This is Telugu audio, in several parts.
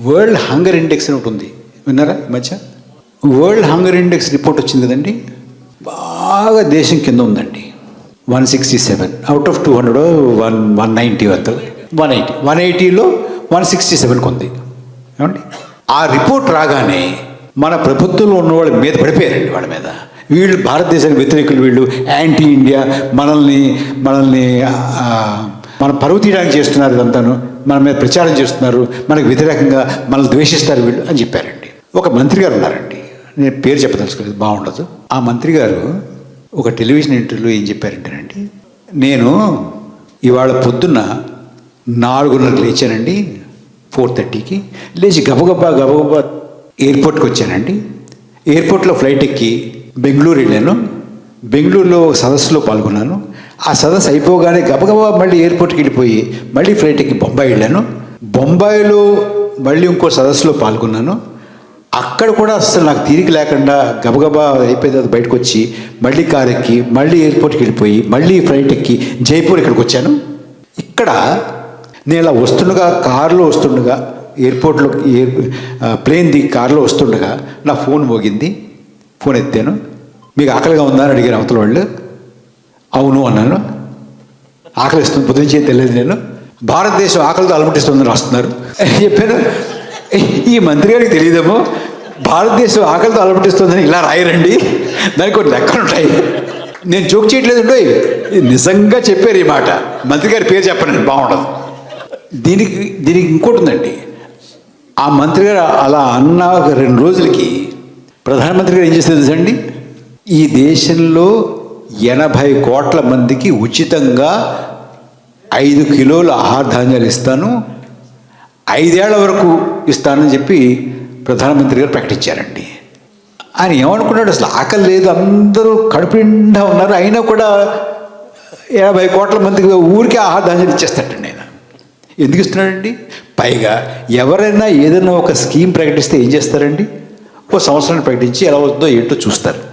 వరల్డ్ హంగర్ ఇండెక్స్ అని ఒకటి ఉంది. విన్నారా? మధ్య? వరల్డ్ హంగర్ ఇండెక్స్ రిపోర్ట్ వచ్చింది కదండి? బాగా దేశం కింద ఉందండి. One sixty seven out of two hundred one one ninety వద్ద. వన్ ఎయిటీ వన్ ఎయిటీలో వన్ సిక్స్టీ సెవెన్కి ఉంది. ఏమండి? ఆ రిపోర్ట్ రాగానే మన ప్రభుత్వంలో ఉన్న వాళ్ళ మీద పడిపోయారండి వాళ్ళ మీద. వీళ్ళు భారతదేశానికి వ్యతిరేకులు వీళ్ళు యాంటీ ఇండియా మనల్ని మనల్ని మన పరువు తీయడానికి చేస్తున్నారు ఇదంతాను. మన మీద ప్రచారం చేస్తున్నారు. మనకు వ్యతిరేకంగా మనల్ని ద్వేషిస్తారు వీళ్ళు అని చెప్పారండి. ఒక మంత్రి గారు ఉన్నారండి. నేను పేరు చెప్పదలుచుకోలేదు బాగుండదు. ఆ మంత్రి గారు ఒక టెలివిజన్ ఇంటర్వ్యూలో ఏం చెప్పారంటేనండి నేను ఇవాళ పొద్దున్న నాలుగున్నరకు లేచానండి ఫోర్ థర్టీకి. లేచి గబగబా గబగబా ఎయిర్పోర్ట్కి వచ్చానండి. ఎయిర్పోర్ట్లో ఫ్లైట్ ఎక్కి బెంగళూరు వెళ్ళాను. బెంగళూరులో ఒక సదస్సులో పాల్గొన్నాను. ఆ సదస్సు అయిపోగానే గబగబా మళ్ళీ ఎయిర్పోర్ట్కి వెళ్ళిపోయి మళ్ళీ ఫ్లైట్ ఎక్కి బొంబాయి వెళ్ళాను. బొంబాయిలో మళ్ళీ ఇంకో సదస్సులో పాల్గొన్నాను. అక్కడ కూడా అసలు నాకు తీరిక లేకుండా గబగబా అయిపోయిన తర్వాత బయటకు వచ్చి మళ్ళీ కార్ ఎక్కి మళ్ళీ ఎయిర్పోర్ట్కి వెళ్ళిపోయి మళ్ళీ ఫ్లైట్ ఎక్కి జైపూర్ ఇక్కడికి వచ్చాను. ఇక్కడ నేను ఇలా వస్తుండగా కారులో వస్తుండగా ఎయిర్పోర్ట్లో ఎయిర్ ప్లేన్ దిగి కారులో వస్తుండగా నా ఫోన్ మోగింది. ఫోన్ ఎత్తాను. మీకు ఆకలిగా ఉందా అని అడిగారు అవతల వాళ్ళు. అవును అన్నాను. ఆకలి ఇస్తుంది పొద్దున చేతి తెలియదు నేను. భారతదేశం ఆకలితో అలమటిస్తుందని రాస్తున్నారు. చెప్పాను? ఈ మంత్రి గారికి తెలియదేమో భారతదేశం ఆకలితో అలమటిస్తుందని ఇలా రాయరండి. దానికి కొన్ని లెక్కలు ఉంటాయి. నేను జోక్ చేయట్లేదు ఇది నిజంగా చెప్పారు ఈ మాట. మంత్రి గారి పేరు చెప్పనండి బాగుండదు. దీనికి దీనికి ఇంకోటి ఉందండి. ఆ మంత్రి గారు అలా అన్న ఒక రెండు రోజులకి ప్రధానమంత్రి గారు ఏం చేసేది తెలుసండి ఈ దేశంలో ఎనభై కోట్ల మందికి ఉచితంగా ఐదు కిలోల ఆహార ధాన్యాలు ఇస్తాను. ఐదేళ్ళ వరకు ఇస్తానని చెప్పి ప్రధానమంత్రి గారు ప్రకటించారండి. ఆయన ఏమనుకున్నాడు? అసలు ఆకలి లేదు అందరూ కడుపు నిండా ఉన్నారు. అయినా కూడా యాభై కోట్ల మందికి ఊరికే ఆహార ధాన్యాలు ఇచ్చేస్తాడండి ఆయన. ఎందుకు ఇస్తున్నాడండి? పైగా ఎవరైనా ఏదైనా ఒక స్కీమ్ ప్రకటిస్తే ఏం చేస్తారండి? ఓ సంవత్సరాన్ని ప్రకటించి ఎలా వద్దో ఏంటో చూస్తారు.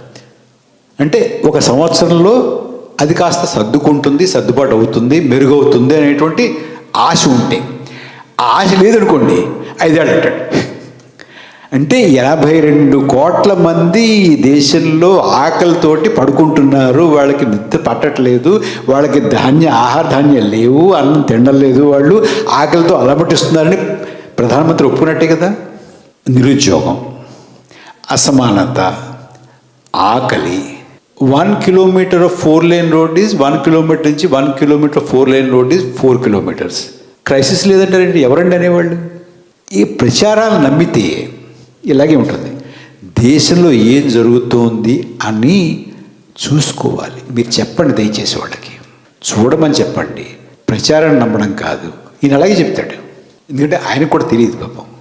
అంటే ఒక సంవత్సరంలో అది కాస్త సర్దుకుంటుంది సర్దుబాటు అవుతుంది మెరుగవుతుంది అనేటువంటి ఆశ ఉంటే. ఆశ లేదనుకోండి ఐదేళ్ళు అంటాడు. అంటే ఎనభై రెండు కోట్ల మంది ఈ దేశంలో ఆకలితోటి పడుకుంటున్నారు వాళ్ళకి నిద్ర పట్టట్లేదు వాళ్ళకి ధాన్య ఆహార ధాన్యాలు లేవు అన్నం తినలేదు వాళ్ళు ఆకలితో అలమటిస్తున్నారని ప్రధానమంత్రి ఒప్పుకున్నట్టే కదా? నిరుద్యోగం అసమానత ఆకలి. One kilometre of four lane road is one kilometre నుంచి one kilometre four lane road is four kilometres crisis లేదంటారండి? ఎవరండి అనేవాళ్ళు? ఈ ప్రచారాలు నమ్మితే ఇలాగే ఉంటుంది. దేశంలో ఏం జరుగుతోంది అని చూసుకోవాలి. మీరు చెప్పండి దయచేసి వాళ్ళకి. చూడమని చెప్పండి. ప్రచారం నమ్మడం కాదు. ఈయన అలాగే చెప్తాడు. ఎందుకంటే ఆయనకు కూడా తెలియదు పాపం.